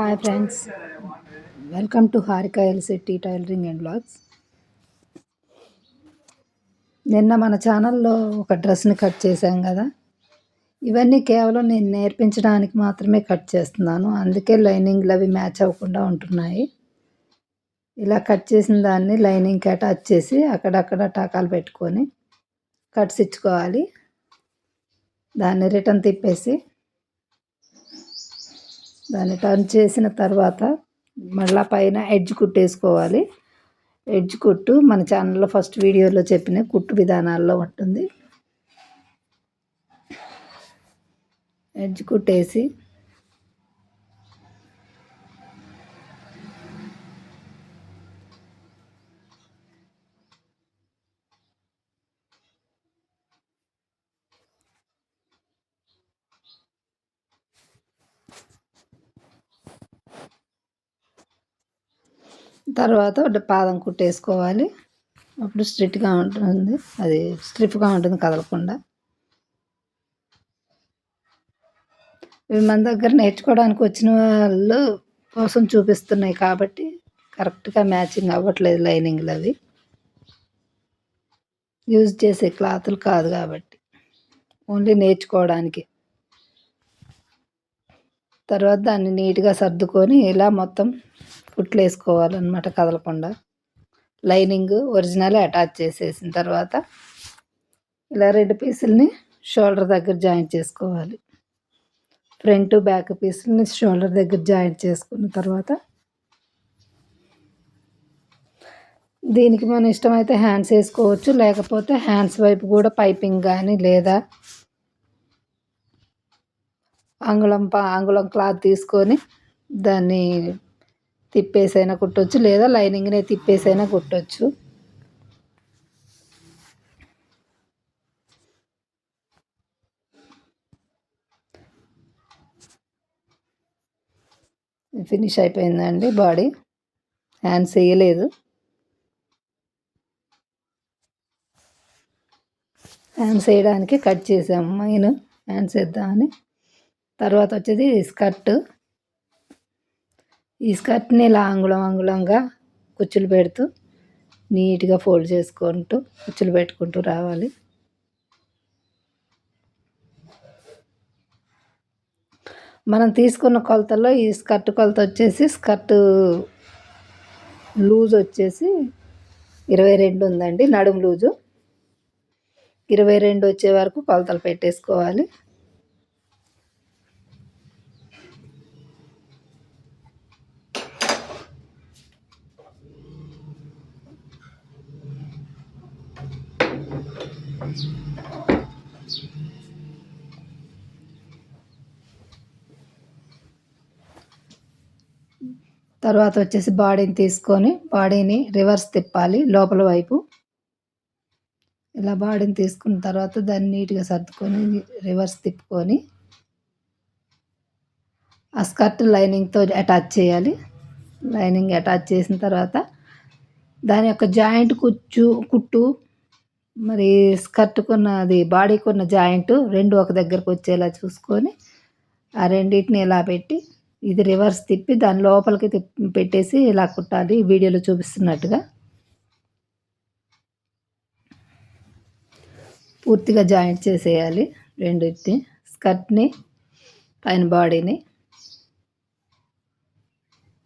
Hi friends welcome to Harika LCT tailoring and blogs నిన్న మన ఛానల్లో ఒక డ్రెస్ని కట్ చేశాం కదా. ఇవన్నీ కేవలం నేను నేర్పించడానికి మాత్రమే కట్ చేస్తున్నాను. అందుకే లైనింగ్లు అవి మ్యాచ్ అవ్వకుండా ఉంటున్నాయి. ఇలా కట్ చేసిన దాన్ని లైనింగ్కి అటాచ్ చేసి అక్కడక్కడ టాకాలు పెట్టుకొని కట్స్ ఇచ్చుకోవాలి దాన్ని రిటర్న్ తిప్పేసి దాన్ని టర్న్ చేసిన తర్వాత మళ్ళీ పైన ఎడ్జ్ కుట్టేసుకోవాలి. ఎడ్జ్ కుట్టు మన ఛానల్లో ఫస్ట్ వీడియోలో చెప్పిన కుట్టు విధానాల్లో ఉంటుంది. ఎడ్జ్ కుట్టేసి తర్వాత పాదం కుట్టేసుకోవాలి. అప్పుడు స్ట్రిట్గా ఉంటుంది. అది స్ట్రిప్గా ఉంటుంది కదలకుండా. ఇవి మన దగ్గర నేర్చుకోవడానికి వచ్చిన వాళ్ళు కోసం చూపిస్తున్నాయి కాబట్టి కరెక్ట్గా మ్యాచింగ్ అవ్వట్లేదు లైనింగ్లు అవి. యూజ్ చేసే క్లాతులు కాదు కాబట్టి. ఓన్లీ నేర్చుకోవడానికి. తర్వాత దాన్ని నీట్గా సర్దుకొని ఇలా మొత్తం కుట్లు వేసుకోవాలన్నమాట కదలకుండా. లైనింగ్ ఒరిజినల్ అటాచ్ చేసేసిన తర్వాత ఇలా రెండు పీసుల్ని షోల్డర్ దగ్గర జాయింట్ చేసుకోవాలి. ఫ్రంట్ బ్యాక్ పీసుల్ని షోల్డర్ దగ్గర జాయింట్ చేసుకున్న తర్వాత దీనికి మన ఇష్టమైతే హ్యాండ్స్ వేసుకోవచ్చు లేకపోతే హ్యాండ్స్ వైపు కూడా పైపింగ్ కానీ లేదా అంగుళం అంగుళం క్లాత్ తీసుకొని దాన్ని తిప్పేసైనా కుట్టవచ్చు లేదా లైనింగ్నే తిప్పేసైనా కుట్టవచ్చు ఫినిష్ అయిపోయిందండి బాడీ. హ్యాండ్స్ వేయలేదు. హ్యాండ్స్ వేయడానికి కట్ చేసాము మెయిన్ హ్యాండ్స్ వేద్దామని. తర్వాత వచ్చేది స్కర్ట్. ఈ స్కర్ట్ని ఇలా అంగుళం అంగుళంగా కుచ్చులు పెడుతూ నీట్గా ఫోల్డ్ చేసుకుంటూ కుచ్చులు పెట్టుకుంటూ రావాలి. మనం తీసుకున్న కొలతల్లో ఈ స్కర్ట్ కొలత వచ్చేసి స్కర్ట్ లూజ్ వచ్చేసి ఇరవై రెండు ఉందండి నడుము లూజు. ఇరవై రెండు వచ్చే వరకు కొలతలు పెట్టేసుకోవాలి. తర్వాత వచ్చేసి బాడీని తీసుకొని బాడీని రివర్స్ తిప్పాలి లోపల వైపు. ఇలా బాడీని తీసుకున్న తర్వాత దాన్ని నీట్గా సర్దుకొని రివర్స్ తిప్పుకొని ఆ స్కర్ట్ లైనింగ్తో అటాచ్ చేయాలి. లైనింగ్ అటాచ్ చేసిన తర్వాత దాని యొక్క జాయింట్ కుచ్చు కుట్టు మరి స్కర్ట్కున్న అది బాడీకున్న జాయింట్ రెండు ఒక దగ్గరకు వచ్చేలా చూసుకొని ఆ రెండింటిని ఇలా పెట్టి ఇది రివర్స్ తిప్పి దాని లోపలికి పెట్టేసి ఇలా కుట్టాలి. వీడియోలో చూపిస్తున్నట్టుగా. పూర్తిగా జాయింట్ చేసేయాలి. రెండింటిని స్కర్ట్ని పైన బాడీని.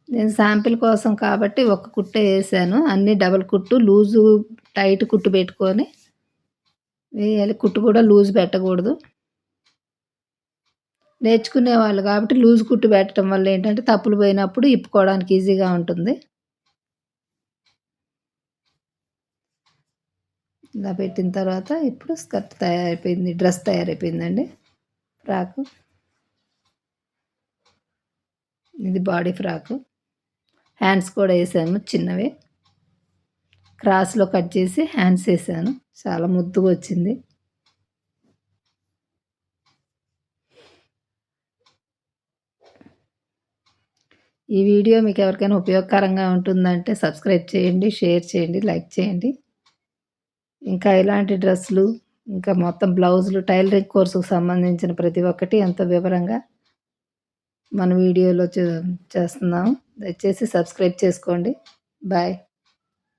నేను శాంపిల్ కోసం కాబట్టి ఒక కుట్టే వేసాను. అన్నీ డబల్ కుట్టు లూజు టైట్ కుట్టు పెట్టుకొని వేయాలి. కుట్టు కూడా లూజ్ పెట్టకూడదు. నేర్చుకునే వాళ్ళు కాబట్టి లూజ్ కుట్టు పెట్టడం వల్ల ఏంటంటే తప్పులు పోయినప్పుడు ఇప్పుకోవడానికి ఈజీగా ఉంటుంది. ఇలా పెట్టిన తర్వాత ఇప్పుడు స్కర్ట్ తయారైపోయింది డ్రెస్ తయారైపోయిందండి. ఫ్రాకు. ఇది బాడీ ఫ్రాకు. హ్యాండ్స్ కూడా వేసాము చిన్నవి. క్రాస్లో కట్ చేసి హ్యాండ్స్ వేసాను. చాలా ముద్దుగా వచ్చింది. ఈ వీడియో మీకు ఎవరికైనా ఉపయోగకరంగా ఉంటుందంటే సబ్స్క్రైబ్ చేయండి షేర్ చేయండి లైక్ చేయండి. ఇంకా ఇలాంటి డ్రెస్సులు ఇంకా మొత్తం బ్లౌజులు టైలరింగ్ కోర్సుకు సంబంధించిన ప్రతి ఒక్కటి ఎంతో వివరంగా మన వీడియోలో చూ చేస్తున్నాము దయచేసి సబ్స్క్రైబ్ చేసుకోండి. బాయ్.